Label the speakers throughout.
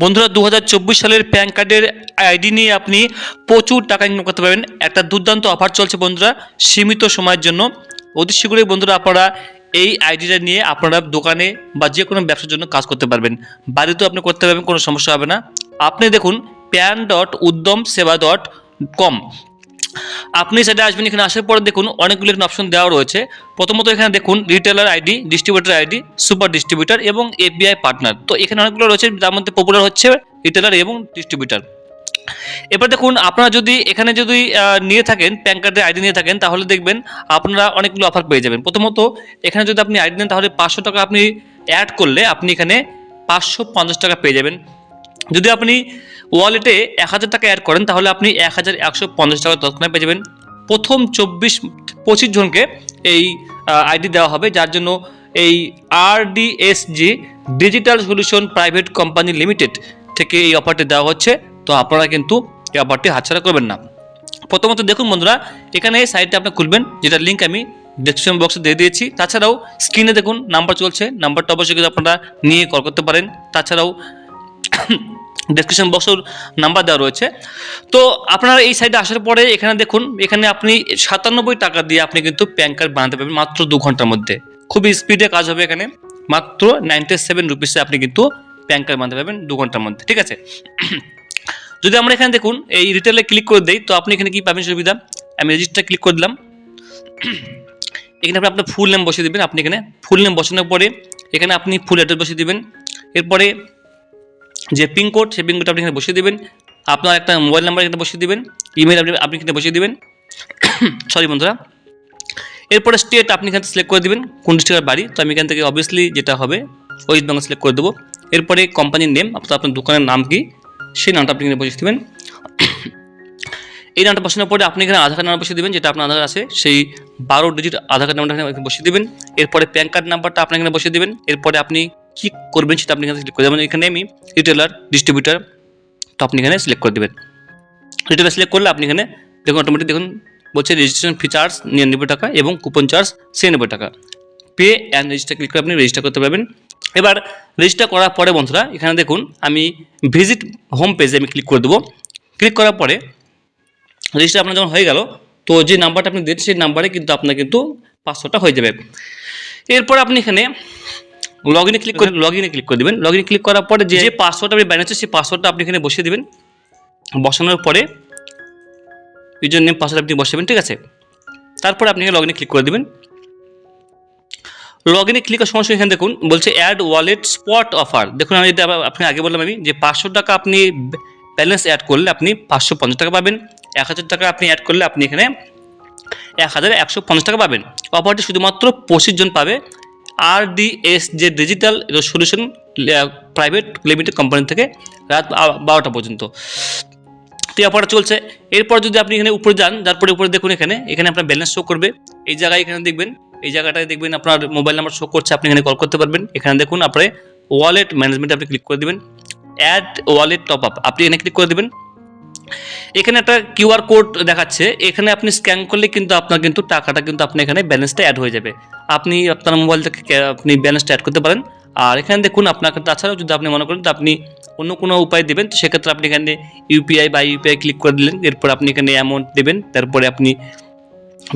Speaker 1: বন্ধুরা দু হাজার চব্বিশ সালের প্যান কার্ডের আইডি নিয়ে আপনি প্রচুর টাকা ইনকাম করতে পারবেন। একটা দুর্দান্ত অফার চলছে বন্ধুরা, সীমিত সময়ের জন্য। অতি শীঘ্রই বন্ধুরা আপনারা এই আইডিটা নিয়ে আপনারা দোকানে বা যে কোনো ব্যবসার জন্য কাজ করতে পারবেন। বাড়িতেও আপনি করতে পারবেন, কোনো সমস্যা হবে না। আপনি দেখুন, প্যান ডট উদ্যম সেবা ডট কম। আপনি সেটা আসবেন, এখানে আসার পরে দেখুন অনেকগুলো এখানে অপশন দেওয়া রয়েছে। প্রথমত এখানে দেখুন retailer ID distributor ID super distributor এবং এপিআই পার্টনার তো এখানে অনেকগুলো রয়েছে, তার মধ্যে পপুলার হচ্ছে রিটেলার এবং ডিস্ট্রিবিউটার এবার দেখুন, আপনারা যদি এখানে যদি নিয়ে থাকেন প্যান কার্ডের আইডি নিয়ে থাকেন, তাহলে দেখবেন আপনারা অনেকগুলো অফার পেয়ে যাবেন। প্রথমত, এখানে যদি আপনি আইডি নেন, তাহলে পাঁচশো টাকা আপনি অ্যাড করলে আপনি এখানে পাঁচশো পঞ্চাশ টাকা পেয়ে যাবেন। যদি আপনি ওয়ালেটে এক হাজার টাকা অ্যাড করেন, তাহলে আপনি এক হাজার একশো পঞ্চাশ টাকা তৎক্ষণাৎ পেয়ে যাবেন। প্রথম চব্বিশ, পঁচিশ জনকে এই আইডি দেওয়া হবে, যার জন্য এই RDSG digital solution private company limited থেকে এই অফারটি দেওয়া হচ্ছে। তো আপনারা কিন্তু এই অফারটি হাতছাড়া করবেন না। প্রথমত দেখুন বন্ধুরা, এখানে এই সাইটটা আপনি খুলবেন যেটা লিঙ্ক আমি ডিসক্রিপশন বক্সে দিয়ে দিয়েছি। তাছাড়াও স্ক্রিনে দেখুন নাম্বার চলছে নাম্বারটা অবশ্যই কিন্তু আপনারা নিয়ে কল করতে পারেন। তাছাড়াও ডেসক্রিপশন বক্সের নাম্বার দেওয়া রয়েছে। তো আপনারা এই সাইডে আসার পরে এখানে দেখুন, এখানে আপনি সাতানব্বই টাকা দিয়ে আপনি কিন্তু প্যান কার্ড বানাতে পারবেন মাত্র দু ঘণ্টার মধ্যে। খুবই স্পিডে কাজ হবে এখানে। মাত্র নাইনটি সেভেন রুপিসে আপনি কিন্তু প্যান কার্ড বানাতে পারবেন দু ঘণ্টার মধ্যে, ঠিক আছে? যদি আমরা এখানে দেখুন, এই রিটেলে ক্লিক করে দেই, তো আপনি এখানে কি পাবেন সুবিধা? আমি রেজিস্টার ক্লিক করে দিলাম। এখানে আপনি আপনার ফুল নেম বসিয়ে দেবেন। আপনি এখানে ফুল নেম বসানোর পরে এখানে আপনি ফুল অ্যাড্রেস বসিয়ে দেবেন। এরপরে যে পিনকোড সেই পিনকোড আপনি এখানে বসিয়ে দেবেন। আপনার একটা মোবাইল নাম্বার এখানে বসিয়ে দেবেন। ইমেল আপনি আপনি এখানে বসিয়ে দেবেন। সরি বন্ধুরা। এরপরে স্টেট আপনি এখানে সিলেক্ট করে দেবেন, কোন ডিস্ট্রিক্টের বাড়ি। তো আমি এখান থেকে অবভিয়াসলি যেটা হবে ওয়েস্ট বেঙ্গল সিলেক্ট করে দেবো। এরপরে কোম্পানির নেম অর্থাৎ আপনার দোকানের নাম কি, সেই নামটা আপনি এখানে বসিয়ে দেবেন। এই নামটা বসানোর পরে আপনি এখানে আধার কার্ড নাম্বার বসিয়ে দেবেন, যেটা আপনার আধার আছে, সেই বারো ডিজিট আধার কার্ড নাম্বারটা এখানে বসিয়ে দেবেন। এরপরে প্যান কার্ড নাম্বারটা আপনি এখানে বসিয়ে দেবেন। এরপরে আপনি কি করবেন সেটা আপনি এখানে সিলেক্ট করে দেবেন। এখানে আমি রিটেলার ডিস্ট্রিবিউটার তো আপনি এখানে সিলেক্ট করে দেবেন। রিটেলার সিলেক্ট করলে আপনি এখানে দেখুন অটোমেটিক দেখুন, বলছে রেজিস্ট্রেশন ফি চার্জ নিরানব্বই টাকা এবং কুপন চার্জ ছিয়ানব্বই টাকা। পে অ্যান্ড রেজিস্টার ক্লিক করে আপনি রেজিস্টার করতে পারবেন। এবার রেজিস্টার করার পরে বন্ধুরা, এখানে দেখুন আমি ভিজিট হোম পেজে আমি ক্লিক করে দেবো। ক্লিক করার পরে রেজিস্টার আপনার যখন হয়ে গেল, তো যে নাম্বারটা আপনি দিয়েছেন সেই নাম্বারে কিন্তু আপনার কিন্তু পাঁচশোটা হয়ে যাবে। এরপর আপনি এখানে লগ ইনে ক্লিক করে লগ ইনে ক্লিক করে দেবেন। লগ ইনে ক্লিক করার পরে যে যে পাসওয়ার্ডটা আপনি বানিয়েছেন সেই পাসওয়ার্ডটা আপনি এখানে বসিয়ে দেবেন। বসানোর পরে ইউজার নেম পাসওয়ার্ড আপনি বসাবেন ঠিক আছে? তারপরে আপনি লগ ইনে ক্লিক করে দেবেন। লগ ইনে ক্লিক করার সময় এখানে দেখুন বলছে অ্যাড ওয়ালেট স্পট অফার দেখুন আমি যেটা আপনি আগে বললাম আমি যে পাঁচশো টাকা আপনি ব্যালেন্স অ্যাড করলে আপনি পাঁচশো পঞ্চাশ টাকা পাবেন। এক হাজার টাকা আপনি অ্যাড করলে আপনি এখানে এক হাজার একশো পঞ্চাশ টাকা পাবেন। অফারটি শুধুমাত্র পঁচিশ জন পাবে। আর ডিএস যে digital solution private limited company থেকে রাত বারোটা পর্যন্ত। তো অফারটা চলছে। এরপর যদি আপনি এখানে উপরে যান, তারপরে উপরে দেখুন এখানে এখানে আপনার ব্যালেন্স শো করবে। এই জায়গায় এখানে দেখবেন, এই জায়গাটায় দেখবেন আপনার মোবাইল নাম্বার শো করছে, আপনি এখানে কল করতে পারবেন। এখানে দেখুন, আপনার ওয়ালেট ম্যানেজমেন্ট আপনি ক্লিক করে দেবেন। অ্যাড ওয়ালেট টপ আপ আপনি এখানে ক্লিক করে দেবেন। এখানে একটা কিউআর কোড দেখাচ্ছে। এখানে আপনি স্ক্যান করলে কিন্তু আপনার কিন্তু টাকাটা কিন্তু আপনার এখানে ব্যালেন্সটা অ্যাড হয়ে যাবে। আপনি আপনার মোবাইল থেকে আপনি ব্যালেন্সটা অ্যাড করতে পারেন। আর এখানে দেখুন আপনাকে তাছাড়াও যদি আপনি মনে করেন আপনি অন্য কোনো উপায় দেবেন, তো সেক্ষেত্রে আপনি এখানে ইউপিআই বা ইউপিআই ক্লিক করে দিলেন। এরপর আপনি এখানে অ্যামাউন্ট দেবেন। তারপরে আপনি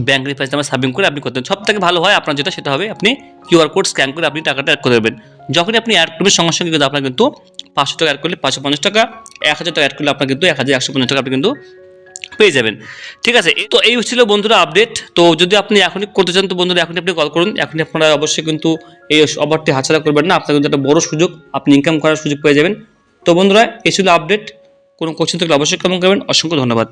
Speaker 1: ব্যাঙ্ক রিফারেন্স নাম্বার সাবমিট করে আপনি করতেন সব থেকে ভালো হয় আপনার যেটা, সেটা হবে আপনি কিউআর কোড স্ক্যান করে আপনি টাকাটা অ্যাড করে দেবেন যখনই আপনি অ্যাড করবেন, সঙ্গে সঙ্গে কিন্তু আপনার কিন্তু পাঁচশো টাকা অ্যাড করলে পাঁচশো পঞ্চাশ টাকা এক হাজার টাকা অ্যাড করলে আপনার কিন্তু এক হাজার একশো পঞ্চাশ টাকা আপনি কিন্তু পেয়ে যাবেন। ঠিক আছে? তো এই ছিল বন্ধুরা আপডেট তো যদি আপনি এখনই করতে চান, তো বন্ধুরা এখনই আপনি কল করুন। এখনই আপনারা অবশ্যই কিন্তু এই অফারটি হাতছাড়া করবেন না। আপনার কিন্তু একটা বড় সুযোগ, আপনি ইনকাম করার সুযোগ পেয়ে যাবেন। তো বন্ধুরা, এই ছিল আপডেট কোনো কোশ্চেন থাকলে অবশ্যই কমেন্ট করবেন। অসংখ্য ধন্যবাদ।